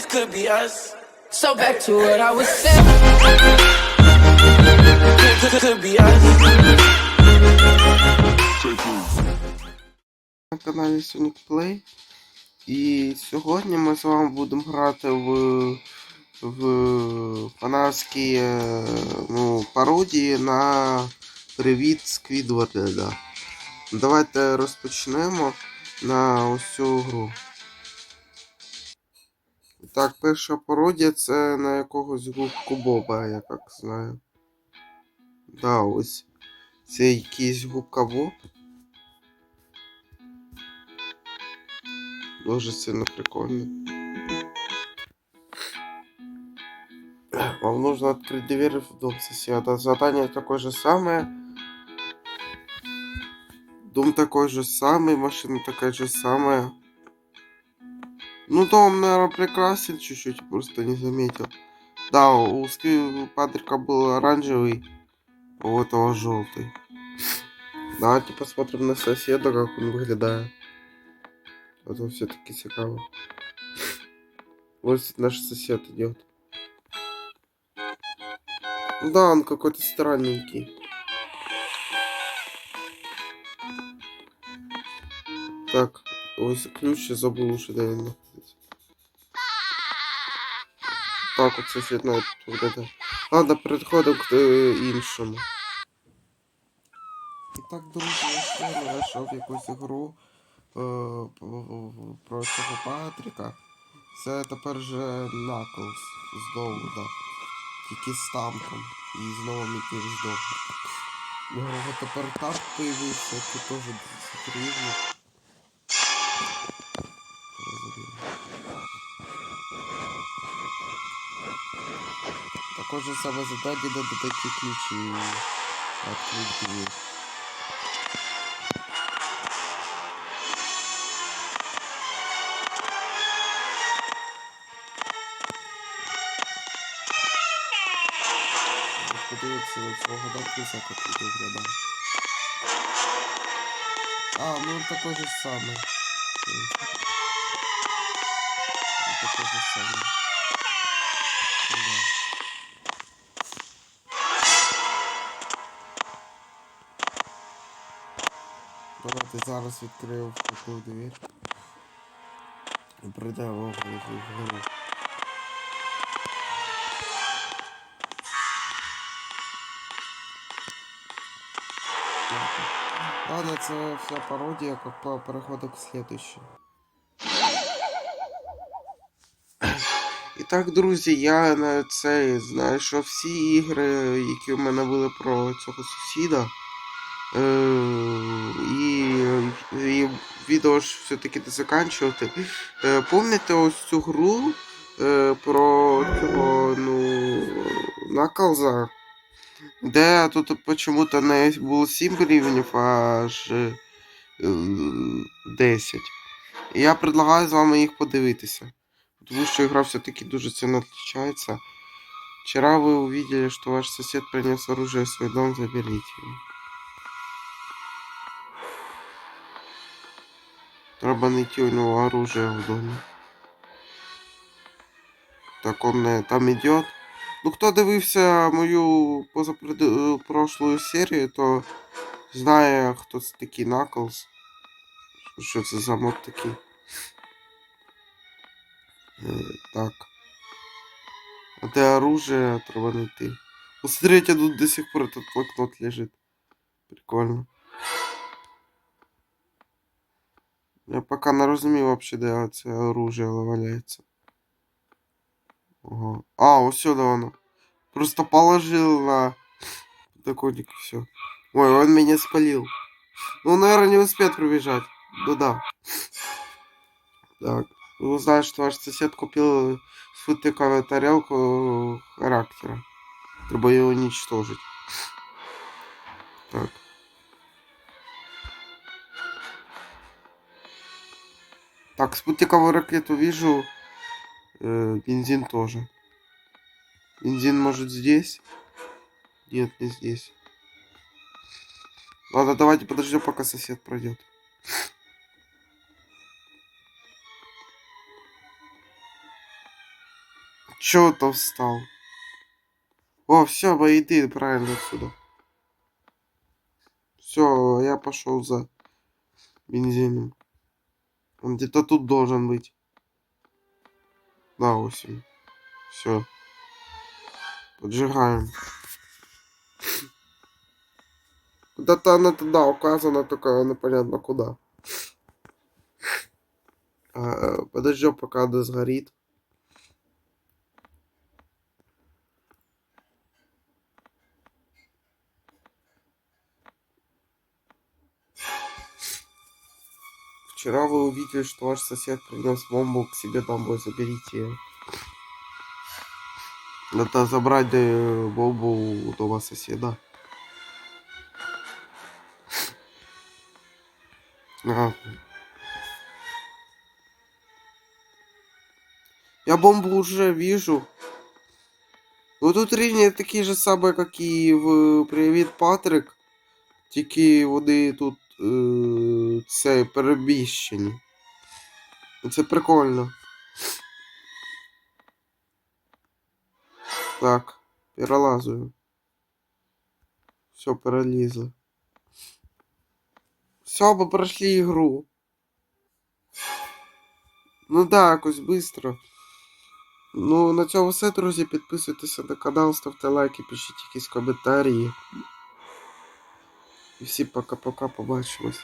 this could be us. So back to what I was saying. Could, be us. на каналі Sonic Play. І сьогодні ми з вами будемо грати в, в фанатські е, ну, пародії на Привіт Сквідварда. Давайте розпочнемо на ось цю гру. Так, перша пародія це на якогось губку Боба, я так знаю. Да, ось. Це якийсь губка Боб. Дуже сильно прикольно. Вам нужно открыть дверь в дом соседа. Задание такое же самое. Дом такой же самый, машина такая же самая. Ну, дом, наверное, прекрасен чуть-чуть, просто не заметил. Да, у Патрика был оранжевый, а у этого желтый. Давайте посмотрим на соседа, как он выглядит. А то все-таки цікаво. Вот наш сосед идет. Да, он какой-то странненький. Так, ось ключ уже, де він знаходиться. Так, сосед навіть тут виглядає. Ладно, переходимо к е, іншому. І так, друзі, я ще знайшов якусь гру е, про цього Патріка. Це тепер же Knuckles знову, да. Тільки з танком і з новим якимось домом. Його тепер танк появився, тут теж досить різний. Такое же самое задание надо найти ключ и открыть дверь. Подивитися на цього гадалки всяко тут виглядає. А, ну такой же самый. Такой же самый. Давайте зараз відкрию таку двір. І прийдемо в вгору. Ладно, це вся пародія, як по- переходимо к следующему. І так, друзі, я на цей знайшов всі ігри, які в мене були про цього сусіда. Е, відео ж все-таки не заканчувати. Е, Помните ось цю гру е, про цього, ну, Наклза, де тут почему-то не було 7 рівнів, аж е, 10. І я предлагаю з вами їх подивитися. Потому что игра все-таки дуже сильно отличается. Вчера вы увидели, что ваш сосед принес оружие в свой дом, заберите его. Треба найти у него оружие в доме. Так он э, там идет. Ну, хто дивився мою позапрошлую серію, то знає, хто це такий Knuckles. Що це за мод такий. Э, Так. А где оружие треба найти? Посмотрите, тут до сих пор этот блокнот лежит. Прикольно. Я пока не розумію вообще, де це оружие валяється. Ага. А, ось сюда воно. Просто положил на подоконник и все. Ой, он меня спалил. Ну, наверное, не успеет пробежать. Ну да. Так. Вы узнаете, что ваш сосед купил футыковую тарелку характера. Треба ее уничтожить. Так, спутниковую ракету вижу. Э, бензин тоже. Бензин может здесь? Нет, не здесь. Ладно, давайте подождем, пока сосед пройдет. Чё то встал? О, все, иди правильно отсюда. Все, я пошел за бензином. Он где-то тут должен быть. Да, 8. Все. Поджигаем. Куда-то она туда указана, только непонятно куда. Подождем, пока она сгорит. Вчера вы увидели, что ваш сосед принес бомбу к себе домой, заберите ее. Надо забрать э, бомбу у дома соседа. Ага. Я бомбу уже вижу. Ну тут рівні такі ж самі, як і в Привіт Патрик. Тільки вони тут е, це перебіщені. Це прикольно. Так, перелазую. Все, перелізли. Все, ми пройшли ігру. Ну да, якось быстро. Ну, на цьому все, друзі. Підписуйтеся на канал, ставте лайки, пишіть якісь коментарі. І всі пока-пока побачимось.